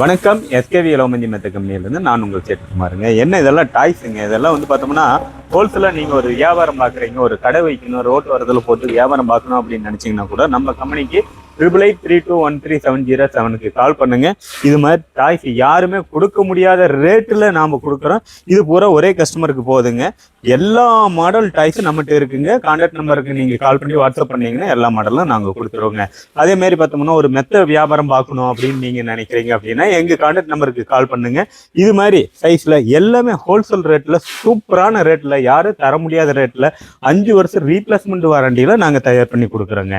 வணக்கம். எஸ்கேவி இளவமஞ்சி மெத்த கம்பெனிலேருந்து நான் உங்கள் சேட்டுக்குமாருங்க என்ன இதெல்லாம் டாய்ஸுங்க இதெல்லாம் வந்து பார்த்தோம்னா ஹோல்சேலாக நீங்கள் ஒரு வியாபாரம் பார்க்குறீங்க ஒரு கடை வைக்கணும் ரோட்டு வரதில் போட்டு வியாபாரம் பார்க்கணும் அப்படின்னு நினச்சிங்கன்னா கூட நம்ம கம்பெனிக்கு triple eight three two one three seven zero செவனுக்கு கால் பண்ணுங்க. இது மாதிரி டாய்ஸ் யாருமே கொடுக்க முடியாத ரேட்டில் நாம் கொடுக்குறோம். இது பூரா ஒரே கஸ்டமருக்கு போகுதுங்க எல்லா மாடல் டாய்ஸும் நம்மகிட்ட இருக்குங்க. கான்டாக்ட் நம்பருக்கு நீங்கள் கால் பண்ணி வாட்ஸ்அப் பண்ணீங்கன்னா எல்லா மாடலும் நாங்கள் கொடுத்துருவோங்க. அதே மாதிரி பார்த்தோம்னா ஒரு மெத்த வியாபாரம் பார்க்கணும் அப்படின்னு நீங்கள் நினைக்கிறீங்க அப்படின்னா எங்கள் கான்டாக்ட் நம்பருக்கு கால் பண்ணுங்க. இது மாதிரி சைஸில் எல்லாமே ஹோல்சேல் ரேட்டில் சூப்பரான ரேட்டில் யாரும் தர முடியாத ரேட்டில் அஞ்சு வருஷம் ரீப்ளேஸ்மெண்ட் வாரண்டியில் நாங்கள் தயார் பண்ணி கொடுக்குறோங்க.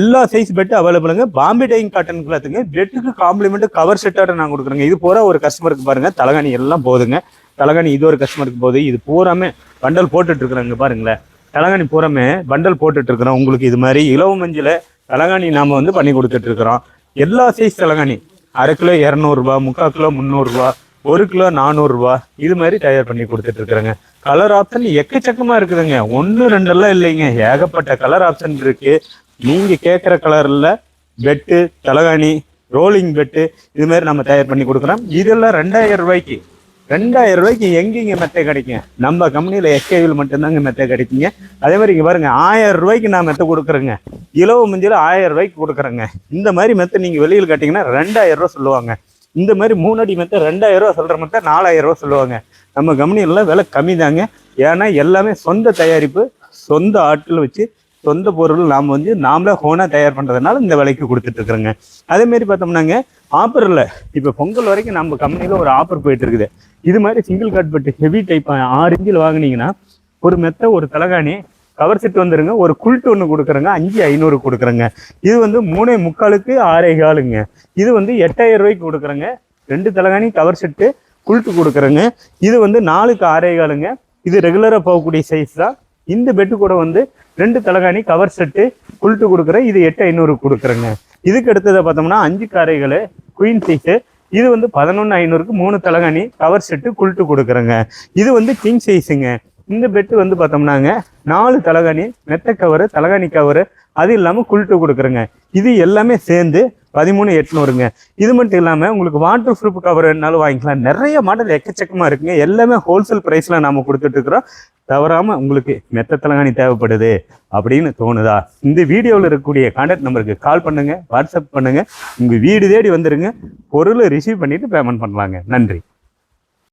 எல்லா சைஸ் பெட்டு அவைலபிளுங்க பாம்பே டைங் காட்டன் கிளாத்துங்க பெட்டுக்கு காம்ப்ளிமெண்ட் கவர் செட்டோட நாங்கள் கொடுக்குறோங்க. இது பூரா ஒரு கஸ்டமருக்கு பாருங்க. தலகாணி எல்லாம் போதுங்க. தலகாணி இது ஒரு கஸ்டமருக்கு போகுது இது பூராமே பண்டல் போட்டுட்டு இருக்கிறாங்க பாருங்களேன். தலகாணி பூராமே பண்டல் போட்டுட்டு இருக்கிறோம் உங்களுக்கு இது மாதிரி இலவு மஞ்சள் தலகாணி நாம் வந்து பண்ணி கொடுத்துட்டு இருக்கிறோம் எல்லா சைஸ் தலகாணி. அரை கிலோ இரநூறுபா முக்கால் கிலோ முந்நூறுரூவா ஒரு கிலோ நானூறுரூவா இது மாதிரி தயார் பண்ணி கொடுத்துட்டு இருக்கிறேங்க கலர் ஆப்ஷன் எக்கச்சக்கமா இருக்குதுங்க. ஒன்று ரெண்டெல்லாம் இல்லைங்க. ஏகப்பட்ட கலர் ஆப்ஷன் இருக்குது நீங்கள் கேட்குற கலரில் பெட்டு தலகாணி ரோலிங் பெட்டு இது மாதிரி நம்ம தயார் பண்ணி கொடுக்குறோம். இதெல்லாம் ரெண்டாயிரம் ரூபாய்க்கு. ரெண்டாயிரம் ரூபாய்க்கு எங்கேங்க மெத்தை கிடைக்கும்? நம்ம கம்பெனியில் எஸ்கேவில் மட்டும்தாங்க மெத்தை கிடைக்குங்க. அதே மாதிரி இங்கே பாருங்க ஆயிரம் ரூபாய்க்கு நான் மெத்தை கொடுக்குறேங்க. இலவு மஞ்சள் ஆயிரம் ரூபாய்க்கு கொடுக்குறேங்க. இந்த மாதிரி மெத்தை நீங்கள் வெளியில் கேட்டிங்கன்னா ரெண்டாயிரம் ரூபா சொல்லுவாங்க. இந்த மாதிரி மூணு அடி மெத்தை ரெண்டாயிரம் ரூபா சொல்கிற மெத்தை நாலாயிரம் ரூபா சொல்லுவாங்க. நம்ம கம்பெனியில் விலை கம்மி தாங்க ஏன்னா எல்லாமே சொந்த தயாரிப்பு சொந்த ஆட்கள் வச்சு சொந்த பொருள் நாம் வந்து நாமளே ஹோனாக தயார் பண்ணுறதுனால இந்த விலைக்கு கொடுத்துட்டு இருக்கிறோங்க. பார்த்தோம்னாங்க ஆஃபரில் இப்போ பொங்கல் வரைக்கும் நம்ம கம்பெனியில் ஒரு ஆஃபர் போயிட்டு இருக்குது. இது மாதிரி சிங்கிள் காட் பட்டு ஹெவி டைப் ஆறு இஞ்சில் வாங்குனீங்கன்னா ஒரு மெத்த ஒரு தலகாணி கவர் செட் வந்துருங்க ஒரு குல்ட்டு ஒன்று கொடுக்குறேங்க அஞ்சு ஐநூறு கொடுக்குறேங்க. இது வந்து மூணே முக்காலுக்கு ஆறே காலுங்க. இது வந்து எட்டாயிரம் ரூபாய்க்கு கொடுக்குறேங்க. ரெண்டு தலகாணி கவர் செட்டு குல்ட்டு கொடுக்குறேங்க. இது வந்து நாலுக்கு ஆறே காலுங்க. இது ரெகுலராக போகக்கூடிய சைஸ் தான். இந்த பெட்டு கூட வந்து ரெண்டு தலகாணி கவர் செட்டு குல்ட்டு கொடுக்குறேன் இது எட்டு ஐநூறு கொடுக்குறேங்க. இதுக்கு அடுத்ததை பார்த்தோம்னா அஞ்சு காரைகள் குயின் சைஸு இது வந்து பதினொன்று ஐநூறுக்கு மூணு தலகாணி கவர் செட்டு குல்ட்டு கொடுக்குறேங்க. இது வந்து கிங் சைஸுங்க இந்த பெட்டு வந்து பார்த்தோம்னாங்க நாலு தலகாணி மெத்த கவரு தலகாணி கவரு அது இல்லாமல் குல்ட்டு கொடுக்குறேங்க. இது எல்லாமே சேர்ந்து பதிமூணு எட்நூறுங்க. இது மட்டும் இல்லாமல் உங்களுக்கு வாட்டர் ப்ரூஃப் கவர் வேணுனாலும் வாங்கிக்கலாம். நிறைய மாடல் எக்கச்சக்கமாக இருக்குங்க. எல்லாமே ஹோல்சேல் ப்ரைஸில் நாம் கொடுத்துட்டு இருக்கிறோம். தவறாமல் உங்களுக்கு மெத்த தலகாணி தேவைப்படுது அப்படின்னு தோணுதா? இந்த வீடியோவில் இருக்கக்கூடிய கான்டாக்ட் நம்பருக்கு கால் பண்ணுங்கள் வாட்ஸ்அப் பண்ணுங்கள் உங்கள் வீடு தேடி வந்துடுங்க பொருளை ரிசீவ் பண்ணிவிட்டு பேமெண்ட் பண்ணலாங்க. நன்றி.